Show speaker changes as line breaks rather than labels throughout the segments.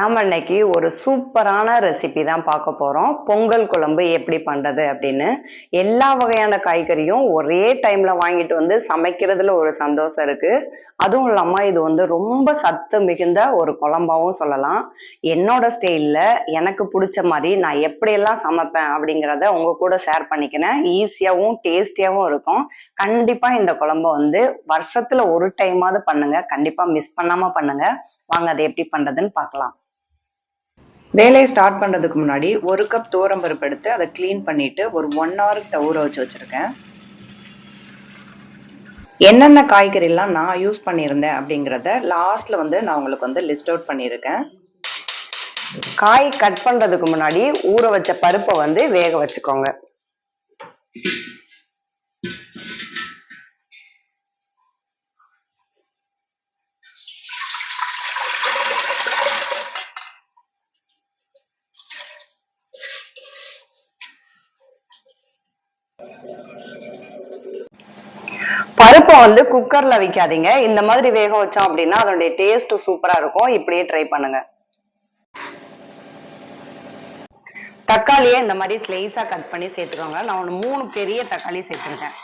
நாம் இன்னைக்கு ஒரு சூப்பரான ரெசிபி தான் பார்க்க போறோம். பொங்கல் குழம்பு எப்படி பண்றது அப்படின்னு. எல்லா வகையான காய்கறியும் ஒரே டைம்ல வாங்கிட்டு வந்து சமைக்கிறதுல ஒரு சந்தோஷம் இருக்கு. அதுவும் இல்லாம இது வந்து ரொம்ப சத்து மிகுந்த ஒரு குழம்பாவும் சொல்லலாம். என்னோட ஸ்டைல்ல எனக்கு பிடிச்ச மாதிரி நான் எப்படியெல்லாம் சமைப்பேன் அப்படிங்கிறத உங்க கூட ஷேர் பண்ணிக்கிறேன். ஈஸியாவும் டேஸ்டியாவும் இருக்கும். கண்டிப்பா இந்த குழம்ப வந்து வருஷத்துல ஒரு டைமாவது பண்ணுங்க. கண்டிப்பா மிஸ் பண்ணாம பண்ணுங்க. வாங்க அதை எப்படி பண்றதுன்னு பார்க்கலாம். வேலையை ஸ்டார்ட் பண்ணுறதுக்கு முன்னாடி ஒரு கப் பருப்பு எடுத்து அதை க்ளீன் பண்ணிவிட்டு ஒரு ஒன் ஹவருக்கு ஊற வச்சு வச்சுருக்கேன். என்னென்ன காய்கறிலாம் நான் யூஸ் பண்ணியிருந்தேன் அப்படிங்கிறத லாஸ்ட்டில் வந்து நான் உங்களுக்கு வந்து லிஸ்ட் அவுட் பண்ணியிருக்கேன். காய் கட் பண்ணுறதுக்கு முன்னாடி ஊற வச்ச பருப்பை வந்து வேக வச்சுக்கோங்க. பருப்பை வந்து குக்கர்ல வைக்காதீங்க. இந்த மாதிரி வேக வச்சோம் அப்படின்னா அதனுடைய டேஸ்ட் சூப்பரா இருக்கும். இப்படியே ட்ரை பண்ணுங்க. தக்காளியை இந்த மாதிரி ஸ்லைஸா கட் பண்ணி சேர்த்துக்கோங்க. நான் ஒன்று மூணு பெரிய தக்காளி சேர்த்துருக்கேன்.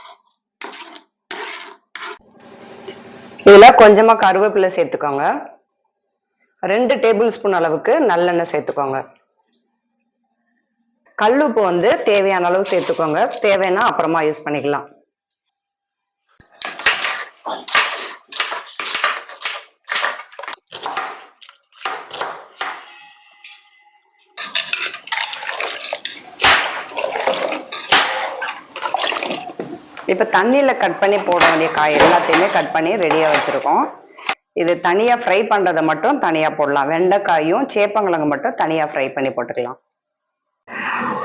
இதுல கொஞ்சமா கருவேப்பிலை சேர்த்துக்கோங்க. ரெண்டு டேபிள் ஸ்பூன் அளவுக்கு நல்லெண்ணெய் சேர்த்துக்கோங்க. கல்லுப்பு வந்து தேவையான அளவு சேர்த்துக்கோங்க. தேவைன்னா அப்புறமா யூஸ் பண்ணிக்கலாம். இப்போ தண்ணியில் கட் பண்ணி போட வேண்டிய காய் எல்லாத்தையுமே கட் பண்ணி ரெடியாக வச்சுருக்கோம். இது தனியாக ஃப்ரை பண்ணுறதை மட்டும் தனியாக போடலாம். வெண்டைக்காயும் சேப்பங்கிழங்கு மட்டும் தனியாக ஃப்ரை பண்ணி போட்டுக்கலாம்.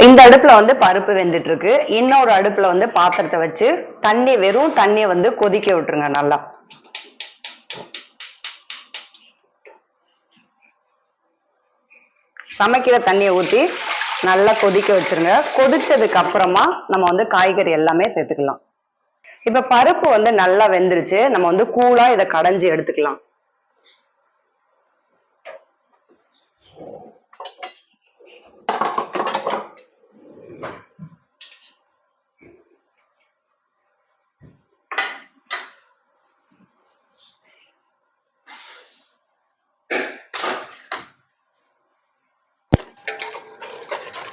இந்த அடுப்புல வந்து பருப்பு வெந்துட்டு இருக்கு இன்னொரு அடுப்புல வந்து பாத்திரத்தை வச்சு தண்ணி வெறும் தண்ணியை வந்து கொதிக்க விட்டுருங்க நல்லா. சமைக்கிற தண்ணியை ஊற்றி நல்லா கொதிக்க வச்சிருங்க. கொதிச்சதுக்கு அப்புறமா நம்ம வந்து காய்கறி எல்லாமே சேர்த்துக்கலாம். இப்ப பருப்பு வந்து நல்லா வெந்துருச்சு. நம்ம வந்து கூலா இதை கடைஞ்சி எடுத்துக்கலாம்.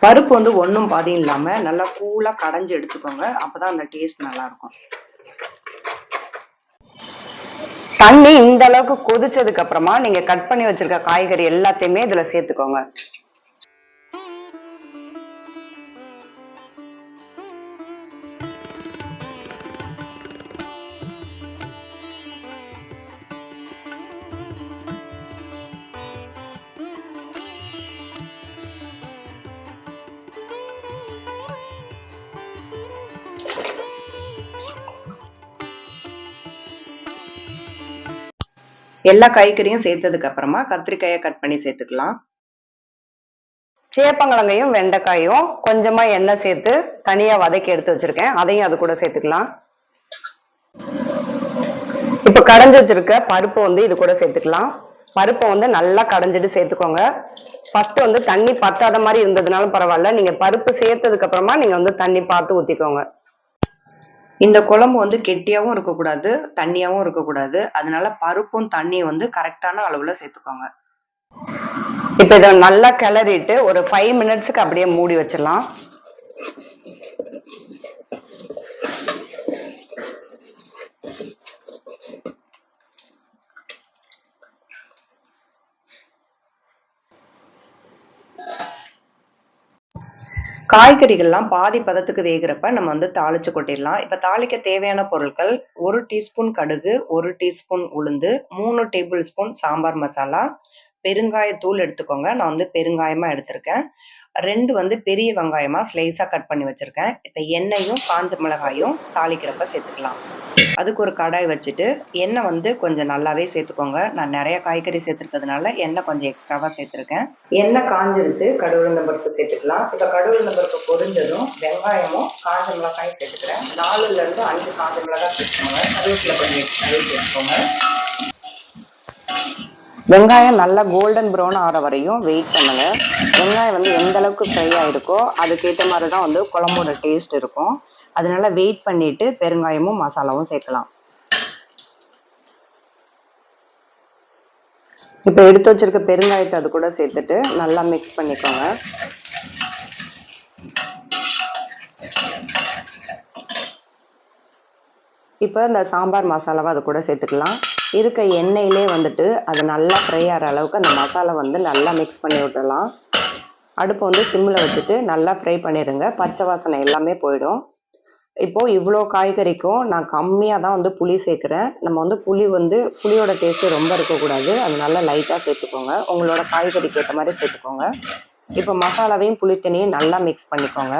பருப்பு வந்து ஒன்றும் பாதியும் இல்லாமல் நல்லா கூலாக கடைஞ்சி எடுத்துக்கோங்க. அப்பதான் அந்த டேஸ்ட் நல்லா இருக்கும் தண்ணி இந்த அளவுக்கு கொதிச்சதுக்கு அப்புறமா நீங்க கட் பண்ணி வச்சிருக்க காய்கறி எல்லாத்தையுமே இதுல சேர்த்துக்கோங்க. எல்லா காய்கறியும் சேர்த்ததுக்கு அப்புறமா கத்திரிக்காயை கட் பண்ணி சேர்த்துக்கலாம். சேப்பங்கிழங்கையும் வெண்டைக்காயும் கொஞ்சமா எண்ணெய் சேர்த்து தனியா வதக்கி எடுத்து வச்சிருக்கேன். அதையும் அது கூட சேர்த்துக்கலாம். இப்ப கடைஞ்சு வச்சிருக்க பருப்பு வந்து இது கூட சேர்த்துக்கலாம். பருப்பை வந்து நல்லா கடைஞ்சிட்டு சேர்த்துக்கோங்க. ஃபர்ஸ்ட் வந்து தண்ணி பத்தாத மாதிரி இருந்ததுனாலும் பரவாயில்ல. நீங்க பருப்பு சேர்த்ததுக்கு அப்புறமா நீங்க வந்து தண்ணி பார்த்து ஊத்திக்கோங்க. இந்த குழம்பு வந்து கெட்டியாவும் இருக்கக்கூடாது தண்ணியாவும் இருக்கக்கூடாது. அதனால பருப்பும் தண்ணியும் வந்து கரெக்டான அளவுல சேர்த்துக்கோங்க. இப்ப இதை நல்லா கிளறிட்டு ஒரு ஃபைவ் மினிட்ஸுக்கு அப்படியே மூடி வச்சிடலாம். காய்கறிகள்லாம் பாதி பதத்துக்கு வேகிறப்ப நம்ம வந்து தாளிச்சு கொட்டிடலாம். இப்ப தாளிக்க தேவையான பொருட்கள் ஒரு டீஸ்பூன் கடுகு ஒரு டீஸ்பூன் உளுந்து மூணு டேபிள் ஸ்பூன் சாம்பார் மசாலா. பெருங்காயத்தூள் எடுத்துக்கோங்க. நான் வந்து பெருங்காயமா எடுத்திருக்கேன். ரெண்டு வந்து பெரிய வெங்காயமா ஸ்லைஸா கட் பண்ணி வச்சிருக்கேன். இப்ப எண்ணெயும் காஞ்ச மிளகாயும் தாளிக்கிறப்ப சேர்த்துக்கலாம். அதுக்கு ஒரு கடாய் வச்சுட்டு எண்ணெய் வந்து கொஞ்சம் நல்லாவே சேர்த்துக்கோங்க. நான் நிறைய காய்கறி சேர்த்துருக்கிறதுனால எண்ணெய் கொஞ்சம் எக்ஸ்ட்ராவா சேர்த்துருக்கேன். எண்ணெய் காஞ்சிருச்சு. கடவுளந்த பருப்பு சேர்த்துக்கலாம். இப்ப கடவுளந்த பருப்பு பொரிஞ்சதும் வெங்காயமும் காஞ்ச மிளகாயும் சேர்த்துக்கிறேன். நாலுல இருந்து அஞ்சு காஞ்ச மிளகாய் சேர்த்துக்கோங்க. கருவேப்பிலை கொஞ்சம் எக்ஸ்ட்ராவே சேர்த்துக்கோங்க.
வெங்காயம் நல்லா கோல்டன் ப்ரௌன் ஆகிற வரையும் வெயிட் பண்ணுங்க. வெங்காயம் வந்து எந்த அளவுக்கு ஃப்ரை ஆயிருக்கோ அதுக்கேற்ற மாதிரி தான் வந்து குழம்போட டேஸ்ட் இருக்கும். அதனால வெயிட் பண்ணிட்டு பெருங்காயமும் மசாலாவும் சேர்க்கலாம். இப்போ எடுத்து வச்சிருக்க பெருங்காயத்தை அது கூட சேர்த்துட்டு நல்லா மிக்ஸ் பண்ணிக்கோங்க. இப்போ இந்த சாம்பார் மசாலாவை அது கூட சேர்த்துக்கலாம். இருக்க எண்ணெயிலே வந்துட்டு அது நல்லா ஃப்ரை ஆகிற அளவுக்கு அந்த மசாலா வந்து நல்லா மிக்ஸ் பண்ணி விட்டுடலாம். அடுப்பை வந்து சிம்மில் வச்சுட்டு நல்லா ஃப்ரை பண்ணிடுங்க. பச்சை வாசனை எல்லாமே போயிடும். இப்போது இவ்வளோ காய்கறிக்கும் நான் கம்மியாக தான் வந்து புளி சேர்க்குறேன். நம்ம வந்து புளி வந்து புளியோட டேஸ்ட்டு ரொம்ப இருக்கக்கூடாது. அது நல்லா லைட்டாக சேர்த்துக்கோங்க. உங்களோட காய்கறிக்கு ஏற்ற மாதிரி சேர்த்துக்கோங்க. இப்போ மசாலாவையும் புளித்தண்ணியும் நல்லா மிக்ஸ் பண்ணிக்கோங்க.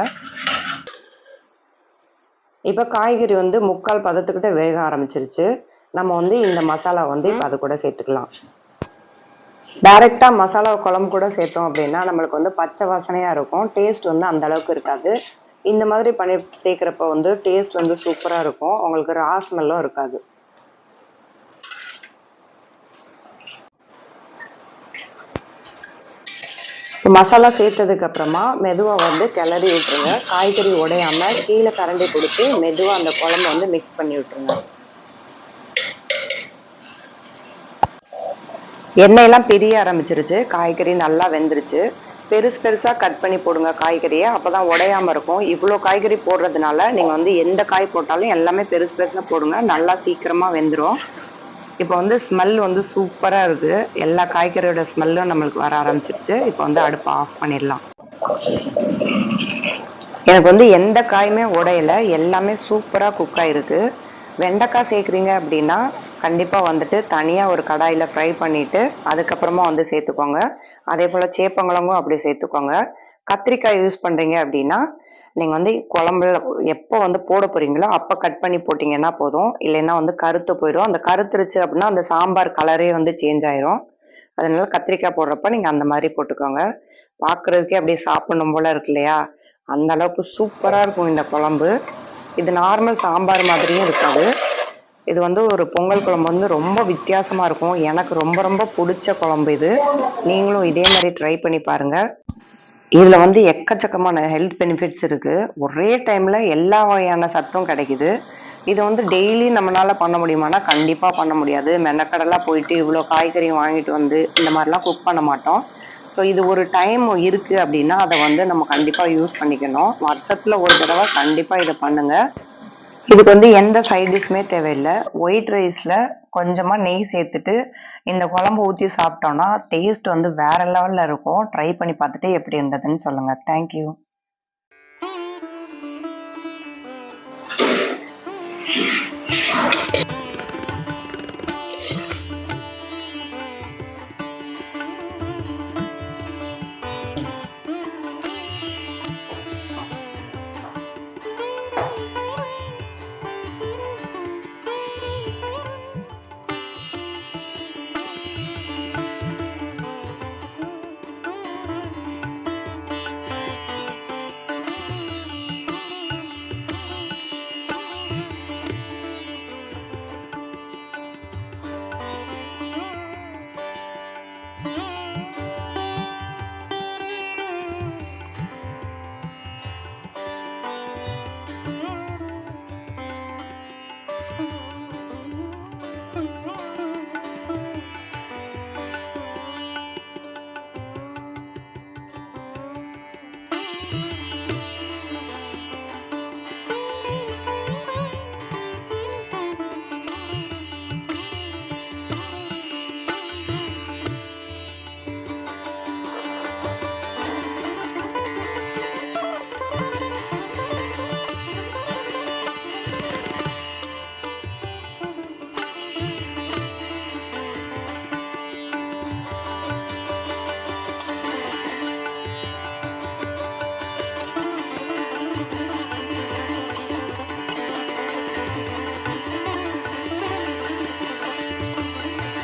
இப்போ காய்கறி வந்து முக்கால் பதத்துக்கிட்ட வேக ஆரம்பிச்சிருச்சு. நம்ம வந்து இந்த மசாலா வந்து இப்போ அது கூட சேர்த்துக்கலாம். டைரெக்டாக மசாலா குழம்பு கூட சேர்த்தோம் அப்படின்னா நம்மளுக்கு வந்து பச்சை வாசனையாக இருக்கும். டேஸ்ட் வந்து அந்த அளவுக்கு இருக்காது. இந்த மாதிரி பண்ணி சேர்க்குறப்ப வந்து டேஸ்ட் வந்து சூப்பராக இருக்கும். உங்களுக்கு ரா ஸ்மெல்லும் இருக்காது. மசாலா சேர்த்ததுக்கு அப்புறமா மெதுவாக வந்து கிளறி விட்டுருங்க. காய்கறி உடையாம கீழே கரண்டி கொடுத்து மெதுவாக அந்த குழம்பு வந்து மிக்ஸ் பண்ணி விட்டுருங்க. எண்ணெயெல்லாம் பிரிய ஆரம்பிச்சிருச்சு. காய்கறி நல்லா வெந்துருச்சு. பெருசு பெருசாக கட் பண்ணி போடுங்க காய்கறியை. அப்போ தான் உடையாமல் இருக்கும். இவ்வளோ காய்கறி போடுறதுனால நீங்கள் வந்து எந்த காய் போட்டாலும் எல்லாமே பெருசு பெருசாக போடுங்க. நல்லா சீக்கிரமாக வெந்துடும் இப்போ வந்து ஸ்மெல் வந்து சூப்பராக இருக்குது எல்லா காய்கறியோட ஸ்மெல்லும் நம்மளுக்கு வர ஆரம்பிச்சிருச்சு. இப்போ வந்து அடுப்பை ஆஃப் பண்ணிடலாம். எனக்கு வந்து எந்த காயுமே உடையல. எல்லாமே சூப்பராக குக் ஆகிருக்கு வெண்டைக்காய் சேர்க்குறீங்க அப்படின்னா கண்டிப்பாக வந்துட்டு தனியாக ஒரு கடாயில் ஃப்ரை பண்ணிவிட்டு அதுக்கப்புறமா வந்து சேர்த்துக்கோங்க. அதே போல் சேப்பங்கிழங்கும் அப்படி சேர்த்துக்கோங்க. கத்திரிக்காய் யூஸ் பண்ணுறீங்க அப்படின்னா நீங்கள் வந்து குழம்புல எப்போ வந்து போட போகிறீங்களோ அப்போ கட் பண்ணி போட்டிங்கன்னா போதும். இல்லைன்னா வந்து கருத்து போயிடும். அந்த கருத்துருச்சு அப்படின்னா அந்த சாம்பார் கலரே வந்து சேஞ்ச் ஆயிரும். அதனால கத்திரிக்காய் போடுறப்ப நீங்கள் அந்த மாதிரி போட்டுக்கோங்க. பார்க்குறதுக்கே அப்படியே சாப்பிடணும் போல இருக்கு இல்லையா? அந்த அளவுக்கு சூப்பராக இருக்கும் இந்த குழம்பு. இது நார்மல் சாம்பார் மாதிரியும் இருக்காது. இது வந்து ஒரு பொங்கல் குழம்பு வந்து ரொம்ப வித்தியாசமாக இருக்கும். எனக்கு ரொம்ப ரொம்ப பிடிச்ச குழம்பு இது. நீங்களும் இதே மாதிரி ட்ரை பண்ணி பாருங்கள் இதில் வந்து எக்கச்சக்கமான ஹெல்த் பெனிஃபிட்ஸ் இருக்குது ஒரே டைமில் எல்லா வகையான சத்தும் கிடைக்குது. இது வந்து டெய்லி நம்மளால் பண்ண முடியுமானா கண்டிப்பாக பண்ண முடியாது. மெனக்கடலாக போயிட்டு இவ்வளோ காய்கறி வாங்கிட்டு வந்து இந்த மாதிரிலாம் குக் பண்ண மாட்டோம். ஸோ இது ஒரு டைம் இருக்குது அப்படின்னா அதை வந்து நம்ம கண்டிப்பாக யூஸ் பண்ணிக்கணும். வருஷத்தில் ஒரு தடவை கண்டிப்பாக இதை பண்ணுங்கள் இதுக்கு வந்து எந்த சைட் டிஷ்ஷுமே தேவையில்லை. ஒயிட் ரைஸில் கொஞ்சமாக நெய் சேர்த்துட்டு இந்த குழம்பு ஊற்றி சாப்பிட்டோன்னா டேஸ்ட் வந்து வேற லெவலில் இருக்கும். ட்ரை பண்ணி பார்த்துட்டு எப்படி இருந்ததுன்னு சொல்லுங்கள் தேங்க்யூ